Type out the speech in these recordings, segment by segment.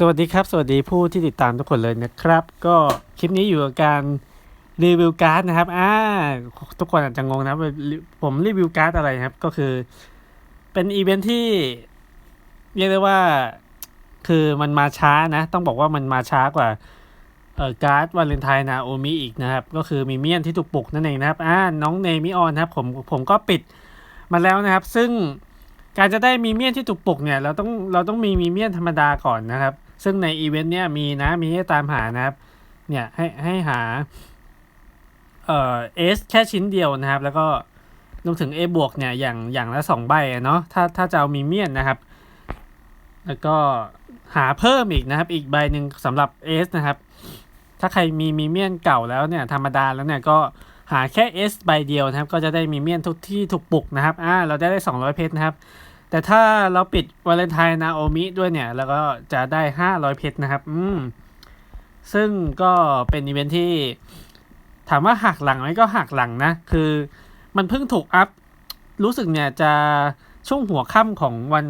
สวัสดีครับ สวัสดีผู้ที่ติดตามทุกคนเลยนะครับ ก็คลิปนี้อยู่กับการรีวิวการ์ดนะครับอ่าทุกคนอาจจะงงนะผมรีวิวการ์ดอะไรครับ ก็คือเป็นอีเวนท์ที่เรียกได้ว่าคือมันมาช้านะ ต้องบอกว่ามันมาช้ากว่าเอ่อการ์ดวาเลนไทน์นาโอมิอีกนะครับ ก็คือมีเมียนที่ถูกปลุกนั่นเองนะครับอ่าน้องเนมิออนครับผมผมก็ปิดมาแล้วนะครับ ซึ่งการจะได้มีเมียนที่ถูกปลุกเนี่ยเราต้องเราต้องมีมีเมียนธรรมดาก่อนนะครับ ซึ่งในอีเวนต์เนี่ยมีนะมีให้ตามหานะครับ เนี่ยให้ให้หาเอ่อเอสแค่ชิ้นเดียวนะครับ แล้วก็รวมถึง A บวกเนี่ยอย่างอย่างละสองใบเนาะถ้าถ้าจะเอามีเมียนนะครับ แล้วก็หาเพิ่มอีกนะครับ อีกใบหนึ่งสำหรับ S นะครับ ถ้าใครมีมีเมียนเก่าแล้วเนี่ยธรรมดาแล้วเนี่ยก็หาแค่ S ใบเดียวนะครับ ก็จะได้มีเมียนทุกที่ถูกปลุกนะครับอ่าเราได้ได้ 200 เพชรนะครับ แต่ถ้าเราปิดวาเลนไทน์นาโอมิด้วยเนี่ย แล้วก็จะได้ 500 เพชรนะครับ อืม ซึ่งก็เป็นอีเวนท์ที่ ถามว่าหักหลังไหมก็หักหลังนะ คือมันเพิ่งถูกอัพ รู้สึกเนี่ยจะช่วงหัวค่ำของวัน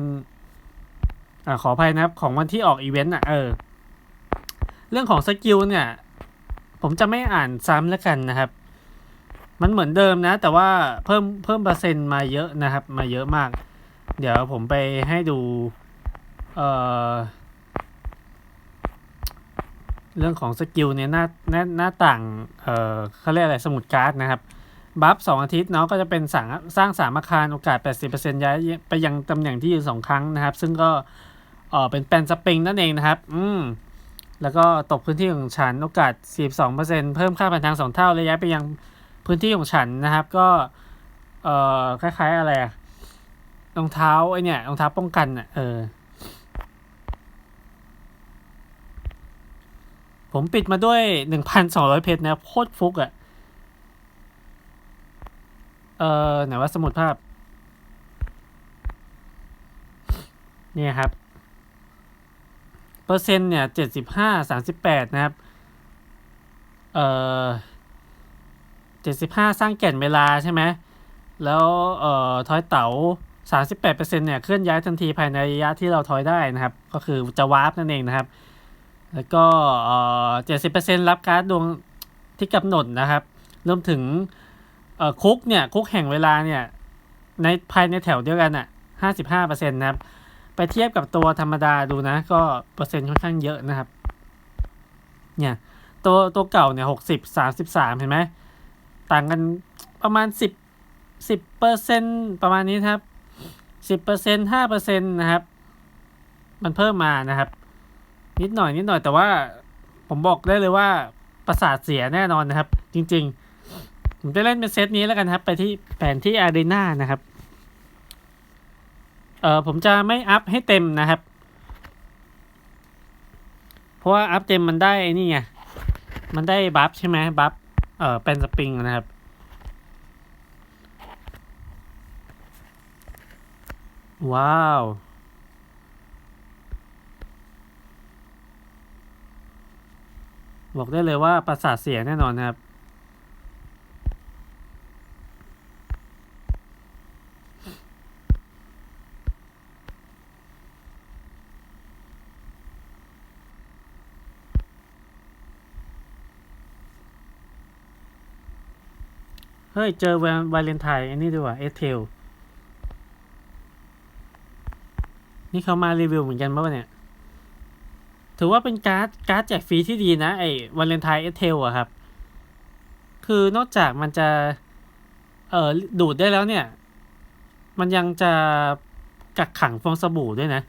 อ่าขออภัยนะครับ ของวันที่ออกอีเวนต์อะ เออ เรื่องของสกิลเนี่ย ผมจะไม่อ่านซ้ำแล้วกันนะครับ มันเหมือนเดิมนะ แต่ว่าเพิ่มเพิ่มเปอร์เซ็นต์มาเยอะนะครับ มาเยอะมาก เดี๋ยวผมไปให้ดู เอ่อ เรื่องของสกิลเนี่ยหน้าหน้าหน้าต่าง เอ่อเขาเรียกอะไรสมุดการ์ดนะครับ บัฟสองอาทิตย์เนาะก็จะเป็นสั่งสร้างสามอาคารโอกาส 80%ย้ายไปยังตำแหน่งที่ยืนสองครั้งนะครับ ซึ่งก็เออเป็นแปนสปริงนั่นเองนะครับ อืม แล้วก็ตกพื้นที่ของฉันโอกาส 42%เพิ่มค่าผ่านทางสองเท่าและย้ายไปยังพื้นที่ของฉันนะครับ ก็ เอ่อ คล้ายๆอะไรอะ รองเท้าไอเนี่ยรองเท้าป้องกันอะเออ ผมปิดมาด้วยหนึ่งพันสองร้อยเพชรนะครับโคตรฟุกอะ เออไหนว่าสมุดภาพ เนี่ยครับ เปอร์เซ็นต์เนี่ยเจ็ดสิบห้าสามสิบแปดนะครับ เออเจ็ดสิบห้าสร้างแก่นเวลาใช่ไหมแล้วเอ่อทอยเต๋า สามสิบแปดเปอร์เซ็นเนี่ยเคลื่อนย้ายทันทีภายในระยะที่เราทอยได้นะครับ ก็คือจะวาร์ปนั่นเองนะครับ แล้วก็เอ่อเจ็ดสิบเปอร์เซ็นรับการ์ดดวงที่กำหนดนะครับรวมถึงเอ่อคุกเนี่ยคุกแห่งเวลาเนี่ยในภายในแถวเดียวกันอะห้าสิบห้าเปอร์เซ็นต์นะครับ ไปเทียบกับตัวธรรมดาดูนะ ก็เปอร์เซ็นต์ค่อนข้างเยอะนะครับ เนี่ยตัวตัวเก่าเนี่ยหกสิบสามสิบสามเห็นไหม ต่างกันประมาณสิบสิบเปอร์เซ็นประมาณนี้ครับ สิบเปอร์เซ็นห้าเปอร์เซ็นนะครับ มันเพิ่มมานะครับ นิดหน่อยนิดหน่อยแต่ว่าผมบอกได้เลยว่าประสาทเสียแน่นอนนะครับ จริง ๆ ผมจะเล่นเป็นเซตนี้แล้วกันครับ ไปที่แผนที่อารีนานะครับเออผมจะไม่อัพให้เต็มนะครับ เพราะว่าอัพเต็มมันได้นี่ไงมันได้บัฟใช่ไหมบัฟเออเป็นสปริงนะครับ ว้าว บอกได้เลยว่าประสาทเสียแน่นอนครับ เฮ้ย เจอวันวาเลนไทน์อันนี้ด้วยว่ะเอเทล นี่เขามารีวิวเหมือนกันป่ะเนี่ยถือว่าเป็นการ์ดการ์ดแจกฟรีที่ดีนะไอ้วาเลนไทน์เอสเทลอะครับ คือนอกจากมันจะเอ่อดูดได้แล้วเนี่ย มันยังจะกักขังฟองสบู่ด้วยนะ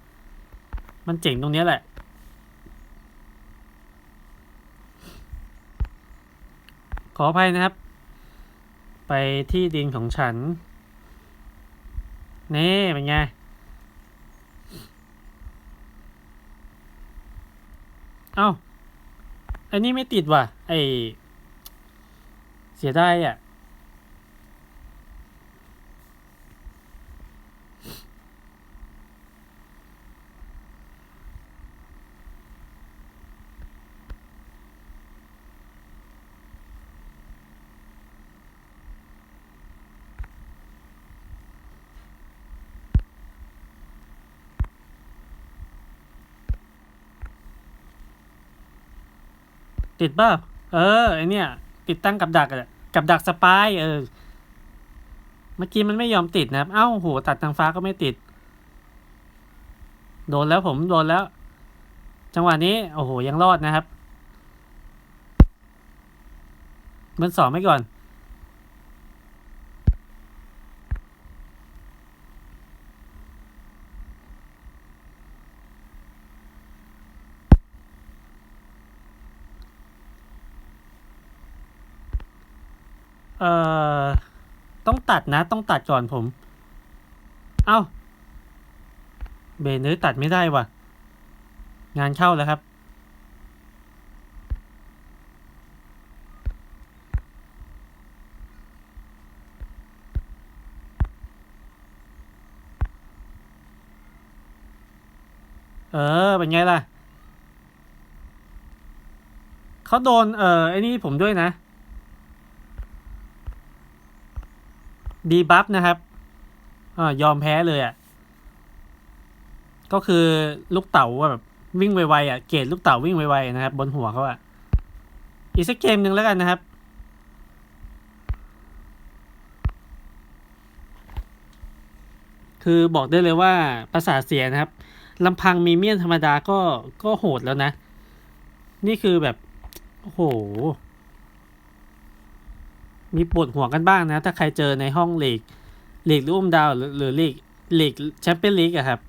มันเจ๋งตรงนี้แหละ ขออภัยนะครับ ไปที่ดินของฉัน นี่เป็นไง เอ้าอันนี้ไม่ติดว่ะ ไอเสียดายอะ ติดป่ะเออไอเนี่ย ติดตั้งกับดักอะกับดักสปายเออ เมื่อกี้มันไม่ยอมติดนะครับ เอ้าโหตัดทางฟ้าก็ไม่ติด โดนแล้วผมโดนแล้ว จังหวะนี้ โอ้โหยังรอดนะครับเบอร์สองไม่ก่อน เอ่อ ต้องตัดนะ ต้องตัดก่อนผม เอ้า เบนเนื้อตัดไม่ได้ว่ะ งานเข้าแล้วครับ เออ เป็นไงล่ะ เขาโดน เออไอ้นี่ผมด้วยนะ ดีบัฟนะครับอยอมแพ้เลยอะ่ะ ก็คือลูกเต๋าแบบวิ่งไวๆอะ เกรดลูกเต๋าวิ่งไวๆนะครับ บนหัวเขาอะ่ะ อีกสักเกมหนึ่งแล้วกันนะครับ คือบอกได้เลยว่าประสาทเสียนะครับลำพังมีเมียนธรรมดาก็ก็โหดแล้วนะ นี่คือแบบ โอ้โห มีปวดหัวกันบ้างนะ ถ้าใครเจอในห้องลีกลีกหรืออุ้มดาวหรือหรือลีกลีกแชมเปี้ยนลีกอะครับ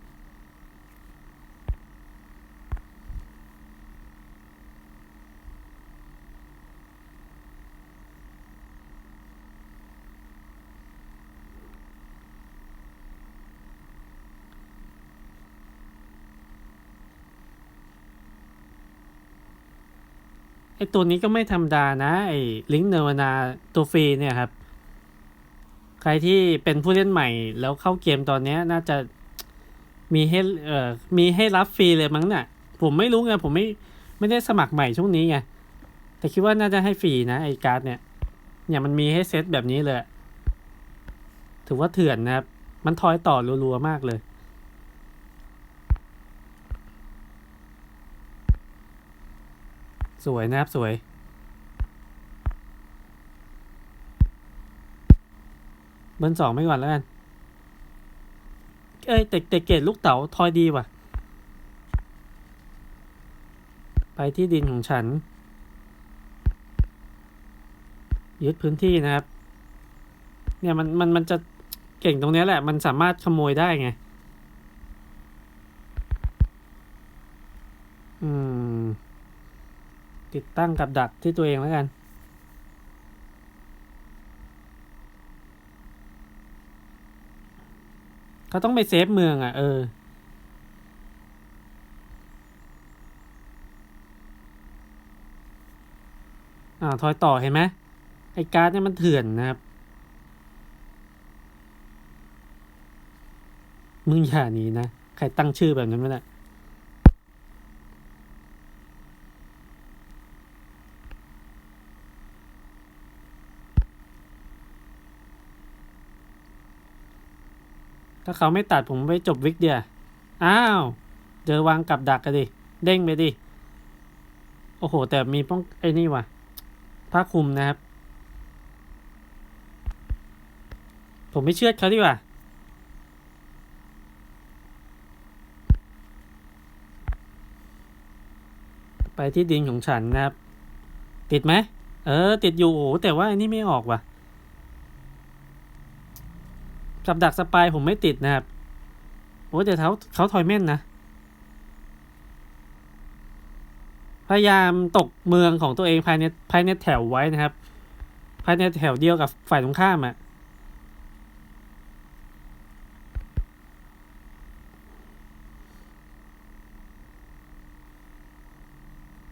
ไอตัวนี้ก็ไม่ธรรมดานะไอลิงก์เนวนาตัวฟรีเนี่ยครับ ใครที่เป็นผู้เล่นใหม่แล้วเข้าเกมตอนนี้น่าจะมีให้เอ่อมีให้รับฟรีเลยมั้งน่ะ ผมไม่รู้ไงผมไม่ไม่ได้สมัครใหม่ช่วงนี้ไงแต่คิดว่าน่าจะให้ฟรีนะไอการ์ดเนี่ยเนี่ยมันมีให้เซตแบบนี้เลย ถือว่าเถื่อนนะครับ มันทอยต่อรัวๆมากเลย สวยนะครับสวย เบอร์สองไม่ก่อนแล้วกัน เอ้ยแต่แต่เกรดลูกเต๋าทอยดีว่ะ ไปที่ดินของฉัน ยึดพื้นที่นะครับ เนี่ยมันมันมันจะเก่งตรงนี้แหละ มันสามารถขโมยได้ไง อืม ตั้งกับดักที่ตัวเองแล้วกัน เขาต้องไปเซฟเมืองอะ เออ อ่าทอยต่อเห็นไหมไอ้การ์ดเนี่ยมันเถื่อนนะครับ มึงอย่าหนีนะ ใครตั้งชื่อแบบนั้นวะเนี่ ถ้าเขาไม่ตัดผมไปจบวิกเดียอ้าว เจอวางกับดักกันดิ เด้งไปดิ โอ้โห แต่มีป้องไอ้นี่ว่ะผ้าคลุมนะครับ ผมไม่เชื่อเขาดีกว่า ไปที่ดินของฉันนะครับ ติดไหม เออ ติดอยู่โอ้โหแต่ว่าอันนี้ไม่ออกว่ะ กับดักสปายผมไม่ติดนะครับ โอ้แต่เขาเขาถอยแม่นนะ พยายามตกเมืองของตัวเองภายในภายในแถวไว้นะครับ ภายในแถวเดียวกับฝ่ายตรงข้ามอะ่ะ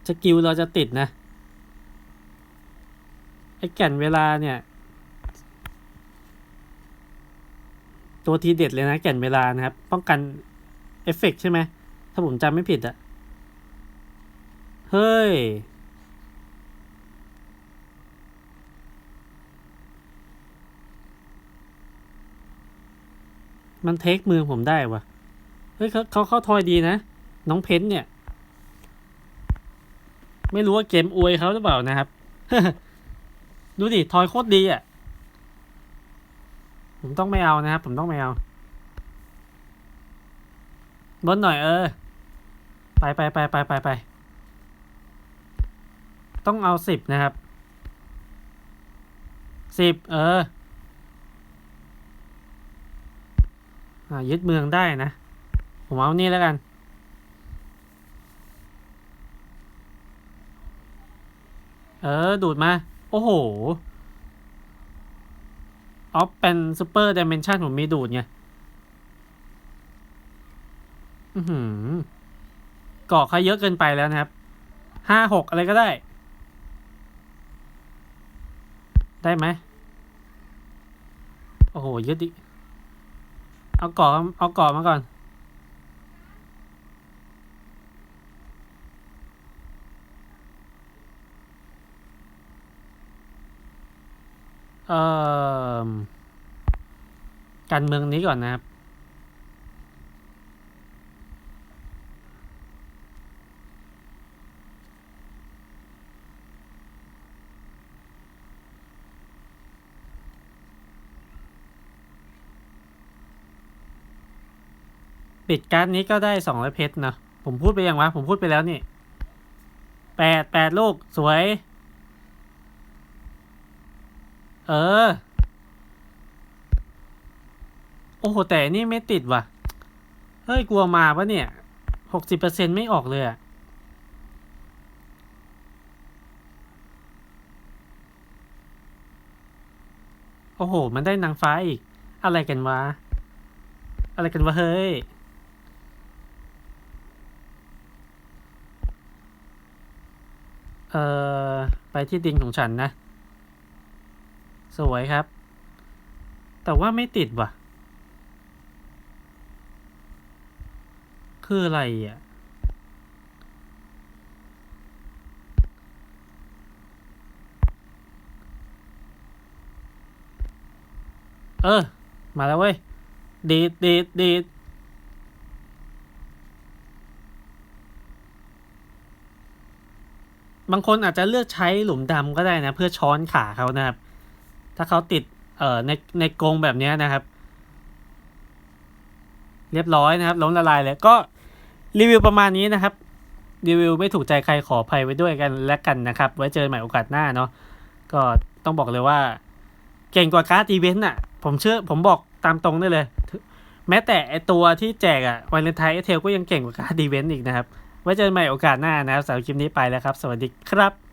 สกิลเราจะติดนะไอ้แก่นเวลาเนี่ย ตัวทีเด็ดเลยนะแก่นเวลานะครับ ป้องกันเอฟเฟกต์ใช่ไหม ถ้าผมจำไม่ผิดอะเฮ้ย มันเทคมือผมได้วะเฮ้ยเขาเขาเข้าทอยดีนะ น้องเพนเนี่ย ไม่รู้ว่าเกมอวยเขาหรือเปล่านะครับ ดูดิ ทอยโคตรดีอะ ผมต้องไม่เอานะครับ ผมต้องไม่เอาบนหน่อยเออ ไปไปไปไปไปไปต้องเอาสิบนะครับสิบเอออยึดเมืองได้นะ ผมเอานี่แล้วกัน เออ ดูดมา โอ้โห ออฟเป็นซูเปอร์ดิเมนชันผมมีดูดไง อือหือก่อเขาเยอะเกินไปแล้วนะครับ ห้าหกอะไรก็ได้ ได้ไหม โอ้โหยึดดิ เอาเกาะเอาเกาะมาก่อน เอ่อการเมืองนี้ก่อนนะครับ ปิดการ์ดนี้ก็ได้สองร้อยเพชรนะ ผมพูดไปยังวะ ผมพูดไปแล้วนี่แปดแปดลูก สวย เออ โอ้โห แต่นี่ไม่ติดว่ะ เฮ้ย กลัวมาปะเนี่ยหกสิบเปอร์เซ็นไม่ออกเลยอะโอ้โห มันได้นางฟ้าอีก อะไรกันวะ อะไรกันวะเฮ้ย เอ่อ ไปที่ดินของฉันนะ สวยครับ แต่ว่าไม่ติดว่ะ คืออะไรอะ เออ มาแล้วเว้ย ดีดดีดดีดบางคนอาจจะเลือกใช้หลุมดำก็ได้นะ เพื่อช้อนขาเขานะครับ ถ้าเขาติดเอ่อในในกรงแบบนี้นะครับ เรียบร้อยนะครับ ล้มละลายเลยก็รีวิวประมาณนี้นะครับ รีวิวไม่ถูกใจใครขออภัยไว้ด้วยกันและกันนะครับ ไว้เจอใหม่โอกาสหน้าเนาะก็ต้องบอกเลยว่า เก่งกว่าการ์ดอีเวนต์อะ ผมเชื่อผมบอกตามตรงได้เลย แม้แต่ไอตัวที่แจกอะวันเลนไทน์เอเทลก็ยังเก่งกว่าการ์ดอีเวนต์อีกนะครับ ไว้เจอใหม่โอกาสหน้านะครับสำหรับคลิปนี้ไปแล้วครับ สวัสดีครับ